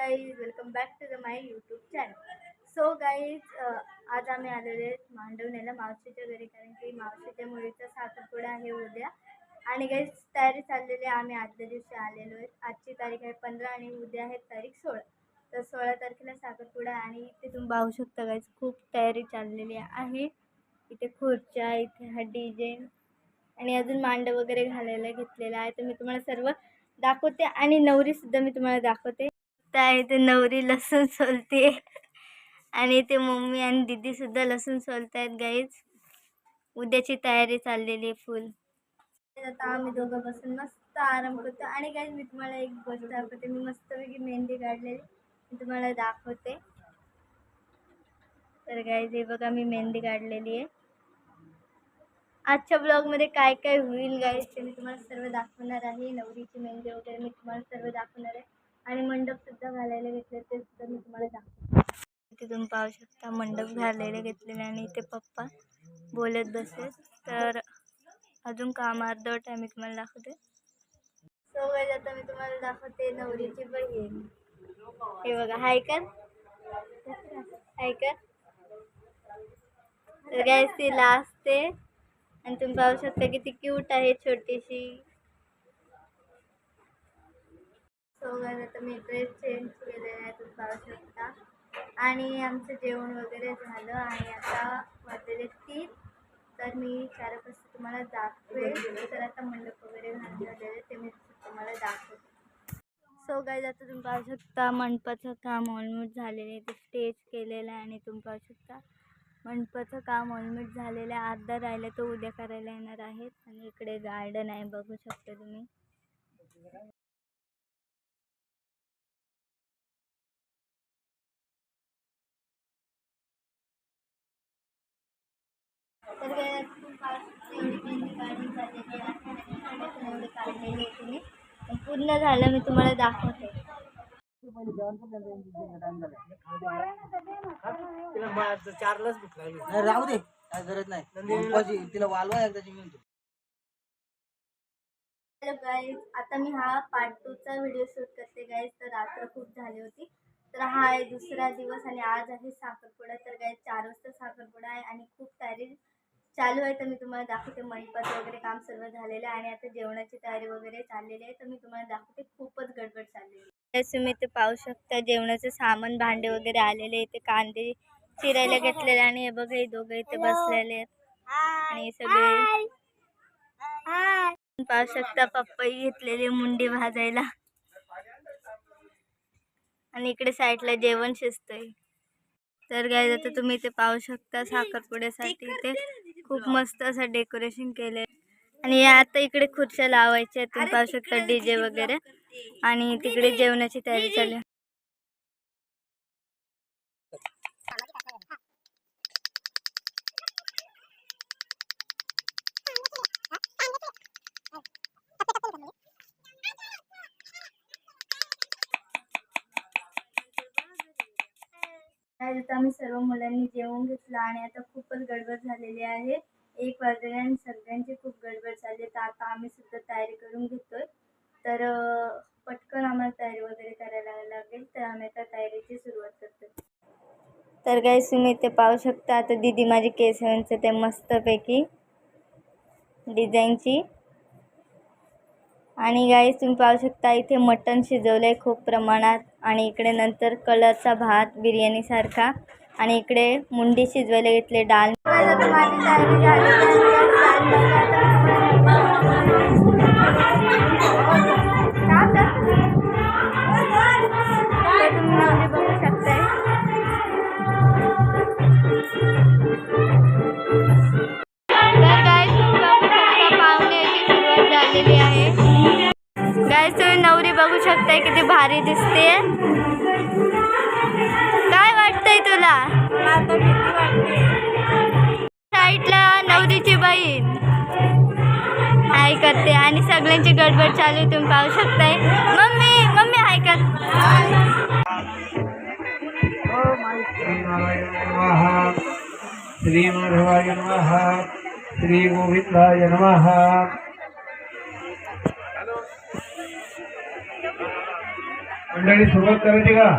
Guys welcome back to the my YouTube channel so guys आज आम्ही आलेले आहेत मांडवण्याला मावशीच्या घरी कारण की मावशीच्या मुलीचा साखरपुडा आहे उद्या. आणि गाईज तयारी चाललेली आहे. आम्ही आदल्या दिवशी आलेलो आहेत आजची तारीख आहे पंधरा आणि उद्या आहे तारीख सोळा. तर सोळा तारखेला साखरपुडा आणि इथे तुम्ही पाहू शकता गाईज खूप तयारी चाललेली आहे. इथे खुर्च्या इथे हा डिजेन आणि अजून मांडव वगैरे घालायला घेतलेला आहे. तर मी तुम्हाला सर्व दाखवते आणि नवरीसुद्धा मी तुम्हाला दाखवते. आहे इथे नवरी लसूण सोलते आणि ते मम्मी आणि दीदीसुद्धा लसूण सोलत आहेत गाईज उद्याची तयारी चाललेली आहे फुल आता आम्ही दोघं बसून मस्त आराम करतो. आणि गाईज मी तुम्हाला एक गोष्ट दाखवते. मी मस्तपैकी मेहंदी काढलेली. मी तुम्हाला दाखवते. तर गाईज हे बघा मी मेहंदी काढलेली आहे. आजच्या ब्लॉगमध्ये काय काय होईल गाईज ते मी तुम्हाला सर्व दाखवणार आहे. नवरीची मेहंदी वगैरे मी तुम्हाला सर्व दाखवणार आहे. आणि मंडपसुद्धा घालायला घेतले ते सुद्धा मी तुम्हाला दाखवते. तिथून तुम्ही पाहू शकता मंडप घालायला घेतलेले आणि इथे पप्पा बोलत बसले. तर अजून काम अर्धवट आहे मी तुम्हाला दाखवते. सो गाईज आता मी तुम्हाला दाखवते नवरीची बहीण हे. बघा हाय कर. हाय कर. तर गाईज आणि तुम्ही पाहू शकता किती क्यूट आहे छोटीशी. सो गाईज तर मी ड्रेस चेंज केलेला आहे तुम्ही पाहू शकता. आणि आमचं जेवण वगैरे झालं आणि आता वाजलेले तीन. तर मी चार वाजता तुम्हाला दाखवेल. तर आता मंडप वगैरे झालेले ते मी तुम्हाला दाखवते सो गाईज आता तुम्ही पाहू शकता मंडपाचं काम ऑलमोट झालेलं आहे. ते स्टेज केलेलं आहे आणि तुम्ही पाहू शकता मंडपाचं काम ऑलमोट झालेलं आहे. अर्धा राहिलं तो उद्या करायला येणार आहेत आणि इकडे गार्डन आहे बघू शकता तुम्ही. तर एवढी झालेली आहे एवढी काढलेली आहे तुम्ही पूर्ण झालं मी तुम्हाला दाखवते. चारलाच राहू दे काय गरज नाही. तिला वालवा एकदाची मिळतो. हॅलो गाईज आता मी हा पार्ट टूचा व्हिडिओ शूट करते गाईज तर रात्र खूप झाली होती. तर हा आहे दुसरा दिवस आणि आज आहे साखरपुडा. तर गाईज चार वाजता साखरपुडा आहे आणि खूप तयारी चालू आहे तर मी तुम्हाला दाखवते. मंडपाचं वगैरे काम सर्व झालेलं आहे आणि आता जेवणाची तयारी वगैरे चाललेली आहे तर मी तुम्हाला दाखवते. खूपच गडबड चाललेली आहे. तुम्ही ते पाहू शकता जेवणाचं सामान भांडे वगैरे आलेले इथे कांदे चिरायला घेतलेले आणि हे बघा हे दोघं इथे बसलेले आहेत. आणि हे सगळे पाहू शकता पप्पाई घेतलेली मुंडी भाजायला. आणि इकडे साईडला जेवण शिजतंय. तर काय आता तुम्ही इथे पाहू शकता साखरपुड्यासाठी इथे. खूप मस्त असं डेकोरेशन केलंय. आणि आता इकडे खुर्च्या लावायच्या आहेत. तुम्ही पाहू शकता डीजे वगैरे. आणि तिकडे जेवणाची तयारी चालू आहे आज आता आम्ही सर्व मुलांनी जेवून घेतलं आणि आता खूपच गडबड झालेली आहे. एक वाजले आणि सगळ्यांची खूप गडबड झाली. तर आता आम्ही सुद्धा तयारी करून घेतोय. तर पटकन आम्हाला तयारी वगैरे करायला लागेल. तर आम्ही आता तयारीची सुरुवात करतो तर काही तुम्ही ते पाहू शकता आता दीदी माझी केसवांचं ते मस्तपैकी डिझाईनची आणि गाईस तुम्ही पाहू शकता इथे मटण शिजवलं आहे खूप प्रमाणात. आणि इकडे नंतर कलरचा भात बिर्याणीसारखा आणि इकडे मुंडी शिजवायला घेतले डाळ. का साईडला नवरीची बहीण हाय करते आणि सगळ्यांची गडबड चालू तुम्ही पाहू शकताय. मम्मी मम्मी हाय कर. श्री माधवाय नमः श्री गोविंदाय नमः. मंडळी सुरुवात करायची का?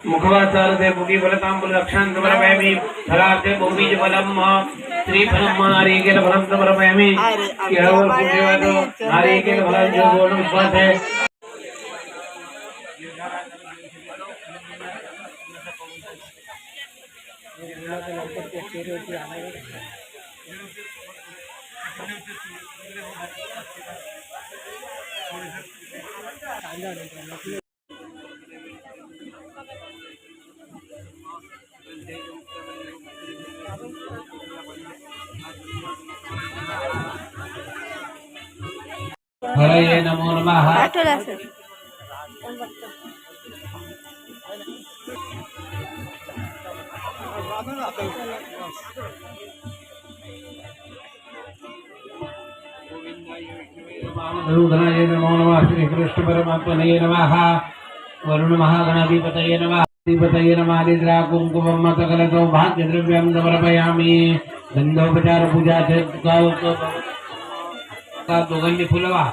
मुखवाचारते मुखीफलताम्बुल रक्षां समर्पयामि फलार्थे भूमिजफलं श्रीफलं नारीकेलफलं समर्पयामि केळवल पूजेवादो नारीकेलफलं गोडुष्पाते गुरवे नमो नमः। श्री कृष्ण परमात्मने नमः। वरुण महागणाधिपतये नमः। अधिपतये नमः। निद्रा कुंकुमं मतकलतो भाग्यद्रव्यं समर्पयामि। गन्धोपचार पूजा च दुगन्य फुलवा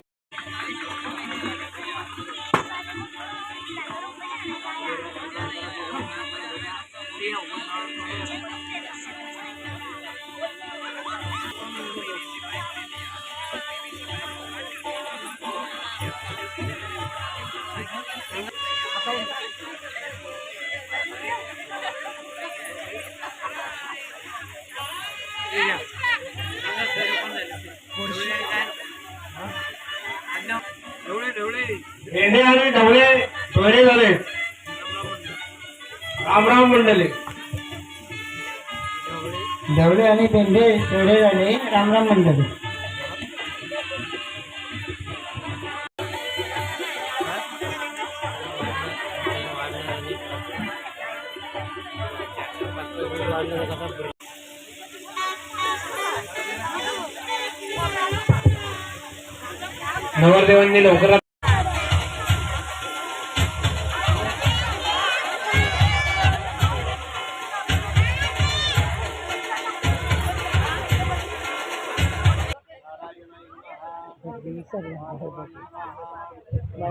भेंडे आणि ढवळे सोयरे झाले. रामराम मंडले ढवळे आणि पेंढे तेवढे झाले रामराम मंडले नवरदेवांनी लवकरात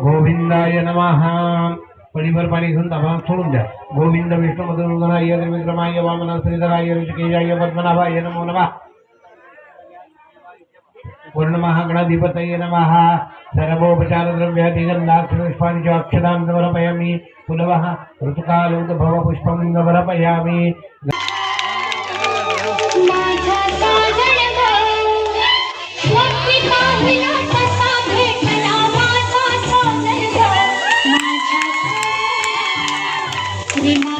गोविंदाय नमः। पडीभर पाणी घेऊन तापा सोडून द्या. गोविंद विष्णू मधुरगणाय त्रिविक्रमाय वामन श्रीधराय ऋषिकेशाय पद्मनाभाय नमो नमः. पूर्णमहागणाधिपतये नमः. सर्वोपचारद्रव्याधिगन्धाक्षपुष्पाणि च अक्षतां समर्पयामि. पुनवः ऋतुकालोद्भवपुष्पं समर्पयामि. रे माझा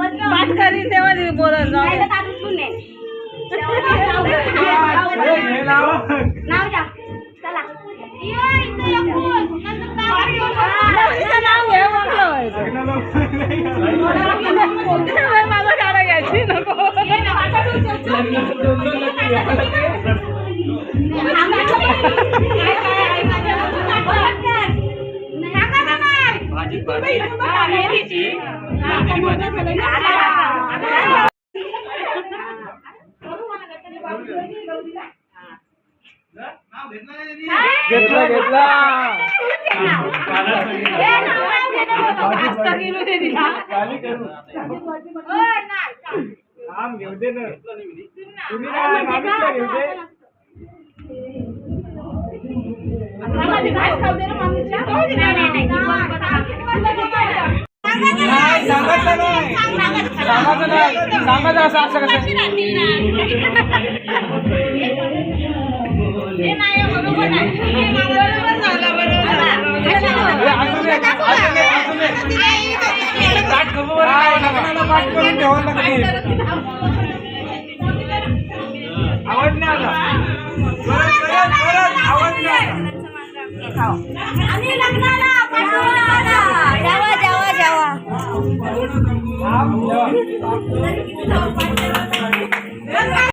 વાત કરી તેમાંથી બોલો घेतला घेतला आम घेऊ दे ना तुम्ही काय मागितलं घेऊ दे कसं असं असं आवड नाही आला आवड नाही आला Không Đó,